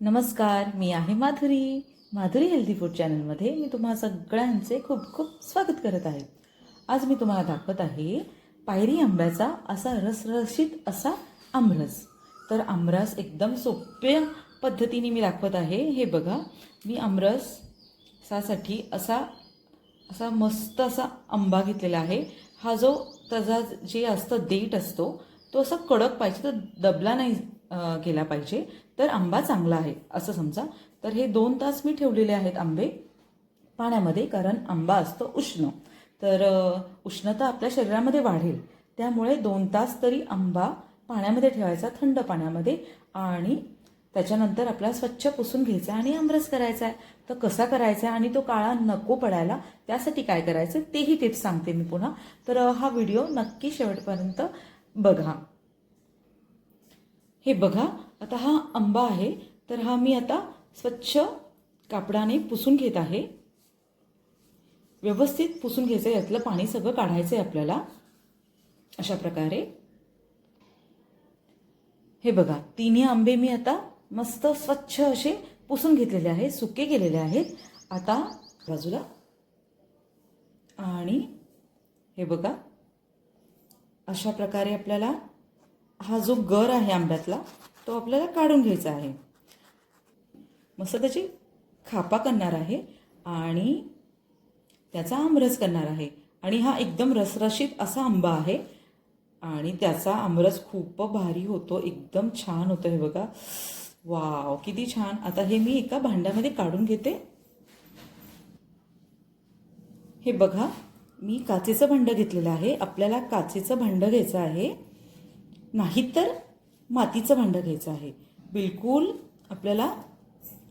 नमस्कार मी आहे Madhuri. Madhuri healthy food चॅनलमध्ये मी तुम्हा सगळ्यांचे खूप खूप स्वागत करत आहे. आज मी तुम्हाला दाखवत आहे पायरी आंब्याचा असा रसरशीत असा आमरस. तर आमरस एकदम सोप्या पद्धतीने मी दाखवत आहे. हे बघा मी आमरसासाठी असा असा मस्त असा आंबा घेतलेला आहे. हा जो त्याचा जे असतं देठ असतो तो असा कडक पाहिजे तर दबला नाही केला पाहिजे. तर आंबा चांगला आहे असं समजा. तर हे दोन तास मी ठेवलेले आहेत आंबे पाण्यामध्ये कारण आंबा असतो उष्ण. तर उष्णता आपल्या शरीरामध्ये वाढेल. त्यामुळे दोन तास तरी आंबा पाण्यामध्ये ठेवायचा थंड पाण्यामध्ये. आणि त्याच्यानंतर आपला स्वच्छ पुसून घ्यायचा आणि आमरस करायचा आहे. तर कसा करायचा आहे आणि तो काळा नको पडायला त्यासाठी काय करायचं तेही टिप्स सांगते मी पुन्हा. तर हा व्हिडिओ नक्की शेवटपर्यंत बघा. हे बघा आता हा आंबा आहे तर हा मी आता स्वच्छ कापडाने पुसून घेत आहे. व्यवस्थित पुसून घ्यायचं आहे यातलं पाणी सगळं काढायचं आहे आपल्याला. अशा प्रकारे. हे बघा तिन्ही आंबे मी आता मस्त स्वच्छ असे पुसून घेतलेले आहे सुके केलेले आहेत. आता बाजूला. आणि हे बघा अशा प्रकारे आपल्याला हा जो गर आहे आंब्यातला तो आपल्याला काढून घ्यायचा आहे. मस्त त्याची खापा करणार आहे आणि त्याचा आमरस करणार आहे. आणि हा एकदम रसरशीत असा आंबा आहे. आणि त्याचा आमरस खूप भारी होतो एकदम छान होतं हे बघा. वाव किती छान. आता हे मी एका भांड्यामध्ये काढून घेते. हे बघा मी काचेचं भांडं घेतलेलं आहे. आपल्याला काचेचं भांडं घ्यायचं आहे. नाहीतर मातीचं भांडं घ्यायचं आहे. बिलकुल आपल्याला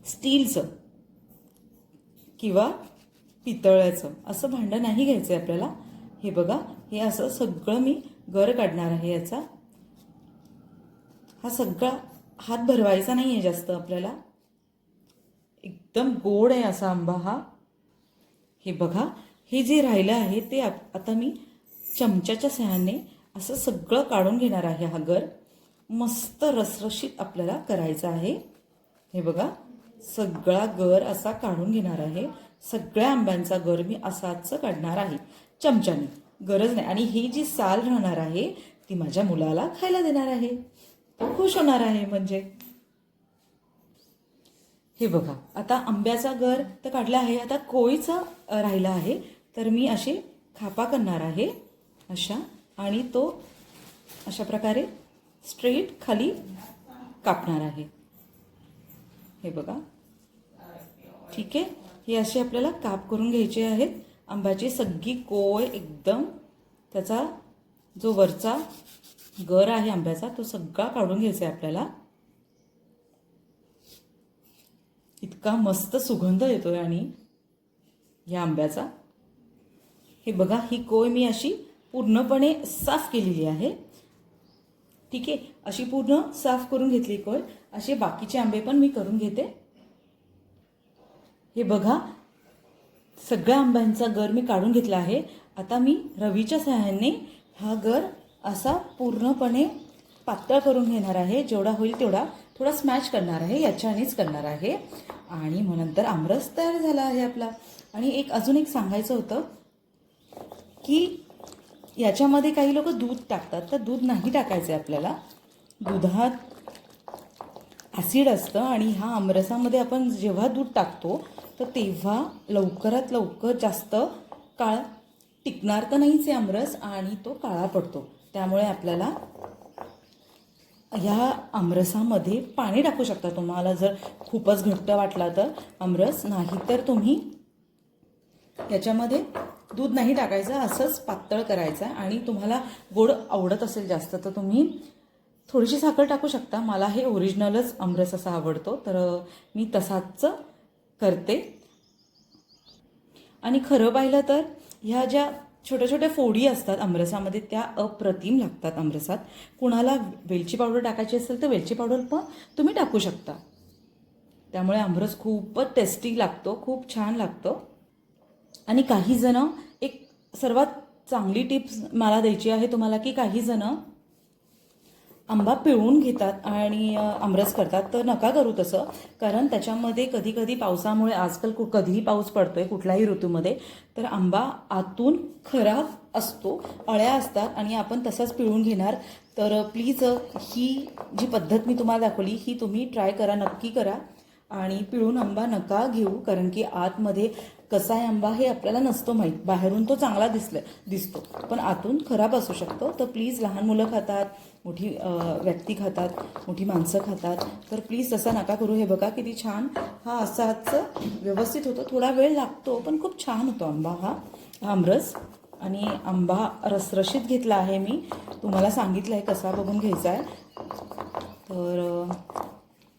स्टीलचं किंवा पितळ्याचं असं भांडं नाही घ्यायचं आहे आपल्याला. हे बघा हे असं सगळं मी गर काढणार आहे याचा. हा सगळा हात भरवायचा नाही आहे जास्त आपल्याला. एकदम गोड आहे असा आंबा हा. हे बघा हे जे राहिलं आहे ते आता मी चमच्याच्या सहाय्याने असं सगळं काढून घेणार आहे हा गर मस्त रसरशीत आपल्याला करायचा आहे. हे बघा सगळा गर असा काढून घेणार आहे. सगळ्या आंब्यांचा गर मी असाच काढणार आहे. चमच्याने गरज नाही. आणि ही जी साल राहणार आहे ती माझ्या मुलाला खायला देणार आहे. तो खुश होणार आहे म्हणजे. हे बघा आता आंब्याचा गर तर काढला आहे. आता कोळीचा राहिला आहे. तर मी असे खापा करणार आहे. अशा. आणि तो अशा प्रकारे स्ट्रेट खाली कापणार आहे. हे बघा. ठीक आहे? हे असे आपल्याला काप करून घ्यायचे आहेत. आंब्याची सगळी कोय एकदम त्याचा जो वरचा गर आहे आंब्याचा तो सगळा काढून घ्यायचा आहे आपल्याला. इतका मस्त सुगंध येतोय आणि या आंब्याचा. हे बघा ही कोय मी अशी पूर्णपणे साफ केलेली आहे. ठीक आहे? अशी पूर्ण साफ करून घेतली कोळ असे बाकीचे आंबे पण मी करून घेते. हे बघा सगळ्या आंब्यांचा गर मी काढून घेतला आहे. आता मी रवीच्या सहाय्याने हा गर असा पूर्णपणे पातळ करून घेणार आहे. जेवढा होईल तेवढा थोडा स्मॅश करणार आहे याच्यानेच करणार आहे. आणि मग नंतर आमरस तयार झाला आहे आपला. आणि एक अजून एक सांगायचं होतं की याच्यामध्ये काही लोक दूध टाकतात. तर दूध नाही टाकायचं आहे आपल्याला. दुधात ॲसिड असतं आणि ह्या आमरसामध्ये आपण जेव्हा दूध टाकतो तर तेव्हा लवकरात लवकर जास्त काळ टिकणार तर नाहीच आहे आमरस आणि तो काळा पडतो. त्यामुळे आपल्याला ह्या आमरसामध्ये पाणी टाकू शकता तुम्हाला. जर खूपच घट्ट वाटला तर आमरस नाही तर तुम्ही याच्यामध्ये दूध नाही टाकायचं असंच पातळ करायचं आहे आणि तुम्हाला गोड आवडत असेल जास्त तर तुम्ही थोडीशी साखर टाकू शकता. मला हे ओरिजिनलच आमरस असा आवडतो तर मी तसाच करते. आणि खरं पाहिलं तर ह्या ज्या छोट्या छोट्या फोडी असतात आमरसामध्ये त्या अप्रतिम लागतात आमरसात कुणाला वेलची पावडर टाकायची असेल तर वेलची पावडर पण तुम्ही टाकू शकता. त्यामुळे आमरस खूपच टेस्टी लागतो खूप छान लागतो. आणि काही जण एक सर्वात चांगली टिप्स मला द्यायची आहे तुम्हाला की काही जण आंबा पिळून घेतात आणि आमरस करतात तर नका करू तसं. कारण त्याच्यामध्ये कधी कधी पावसामुळे आजकाल कु कधीही पाऊस पडतोय कुठल्याही ऋतूमध्ये तर आंबा आतून खराब असतो अळ्या असतात आणि आपण तसाच पिळून घेणार. तर प्लीज ही जी पद्धत मी तुम्हाला दाखवली ही तुम्ही ट्राय करा नक्की करा. आणि पिळून आंबा नका घेऊ कारण की आतमध्ये कसा आहे आंबा हे आपल्याला नसतो माहीत. बाहेरून तो चांगला दिसला दिसतो. पण आतून खराब असू शकतो. तर प्लीज लहान मुलं खातात मोठी व्यक्ती खातात मोठी माणसं खातात. तर प्लीज तसा नका करू. हे बघा किती छान. हा असाच व्यवस्थित होतो. थोडा वेळ लागतो पण खूप छान होतो आंबा हा. आमरस. आणि आंबा रसरशीत घेतला आहे मी. तुम्हाला सांगितलं आहे कसा बघून घ्यायचा आहे. तर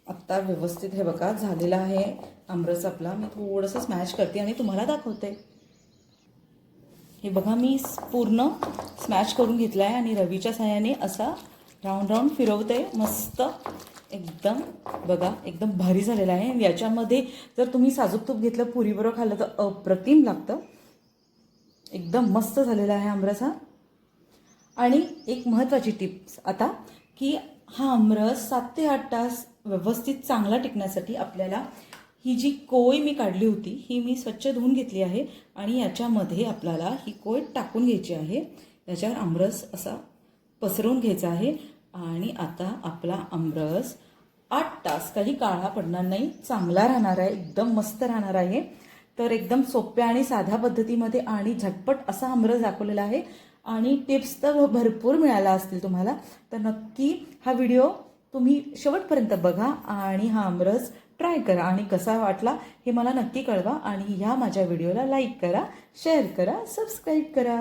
आत्ता व्यवस्थित हे बघा झालेलं आहे. आमरस आपला मी थोडंसं स्मॅश करते आणि तुम्हाला दाखवते. हे बघा मी पूर्ण स्मॅश करून घेतला आहे आणि रवीच्या साह्याने असा राऊंड राऊंड फिरवते. मस्त. एकदम बघा एकदम भारी झालेला आहे. याच्यामध्ये जर तुम्ही साजूक तूप घेतलं पुरीबरोबर खाल्लं तर अप्रतिम लागतं. एकदम मस्त झालेला आहे आमरस हा आणि एक महत्त्वाची टिप्स आता की हा आमरस सात ते आठ तास व्यवस्थित चांगला टिकण्यासाठी आपल्याला ही जी कोय मी काढली होती ही मी स्वच्छ धुवून घेतली आहे आणि याच्यामध्ये आपल्याला ही कोय टाकून घ्यायची आहे. याच्यावर आमरस असा पसरवून घ्यायचा आहे आणि आता आपला आमरस आठ तास काही काळा पडणार नाही चांगला राहणार आहे एकदम मस्त राहणार आहे. तर एकदम सोप्या आणि साध्या पद्धतीमध्ये आणि झटपट असा आमरस दाखवलेला आहे आणि टिप्स तर भरपूर मिळाल्या असतील तुम्हाला. तर नक्की हा व्हिडिओ तुम्ही शेवटपर्यंत बघा आणि हा आमरस ट्राय करा आणि कसा वाटला हे मला नक्की कळवा आणि ह्या माझ्या व्हिडिओला लाईक करा शेअर करा सबस्क्राईब करा.